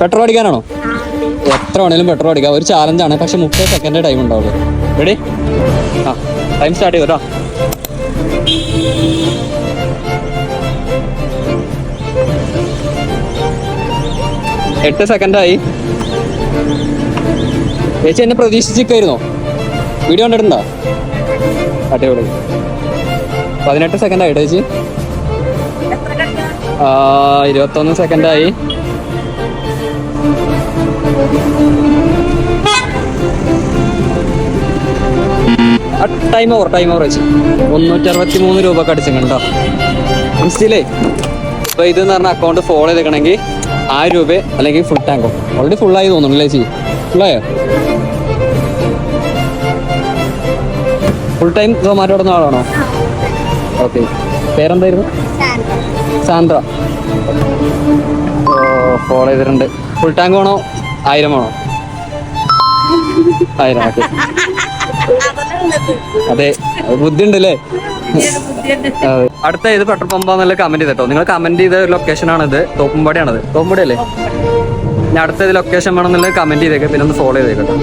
Petrol അടിക്കാനാണോ? എത്ര വേണേലും petrol അടിക്കാം. ഒരു ചാലഞ്ചാണ് പക്ഷെ മുപ്പത് സെക്കൻഡ് ടൈം ഉണ്ടാവുള്ളൂ. റെഡി ആ ടൈം സ്റ്റാർട്ട് ചെയ്തോ എട്ട് സെക്കൻഡായി ചേച്ചി എന്നെ പ്രതീക്ഷിച്ചിരിക്കായിരുന്നോ വീഡിയോ കണ്ടിട്ടുണ്ടോ? അടിപൊളി. പതിനെട്ട് സെക്കൻഡ് ആയിട്ട് ചേച്ചി. ഇരുപത്തൊന്ന് സെക്കൻഡായി ടൈം ഓവർ ടൈം ഓവർ വെച്ച്. മുന്നൂറ്റി അറുപത്തി മൂന്ന് രൂപ കടിച്ചിട്ടുണ്ടോ മനസ്സിലേ ഇപ്പൊ ഇത് എന്ന് പറഞ്ഞ അക്കൗണ്ട് ഫോളോ ചെയ്തേക്കണമെങ്കിൽ ആയിരം രൂപ അല്ലെങ്കിൽ ഫുൾ ടാങ്കോ ഓൾറെഡി ഫുൾ ആയി തോന്നുന്നു ചേച്ചി? ഫുള്ളായോ ഫുൾ ടൈം സൊമാറ്റോ ഇടുന്ന ആളാണോ? ഓക്കെ പേരെന്തായിരുന്നു? സാന്ദ്ര. ഓ ഫോളോ ചെയ്തിട്ടുണ്ട്. ഫുൾ ടാങ്ക് വേണോ? ആയിരം വേണോ ആയിരം അതെ ബുദ്ധി ഉണ്ടല്ലേ. അടുത്ത ഏത് പെട്രോൾ പമ്പാന്നുള്ള കമന്റ് ചെയ്തോ നിങ്ങൾ കമന്റ് ചെയ്ത ലൊക്കേഷൻ ആണിത്. തോപ്പുംപാടിയാണത്. തോപ്പുംപാടി അല്ലേ ഞാൻ അടുത്ത ഏത് ലൊക്കേഷൻ വേണമെന്നുള്ളത് കമന്റ് ചെയ്തേക്കാം. പിന്നെ ഒന്ന് ഫോളോ ചെയ്തേക്കട്ടോ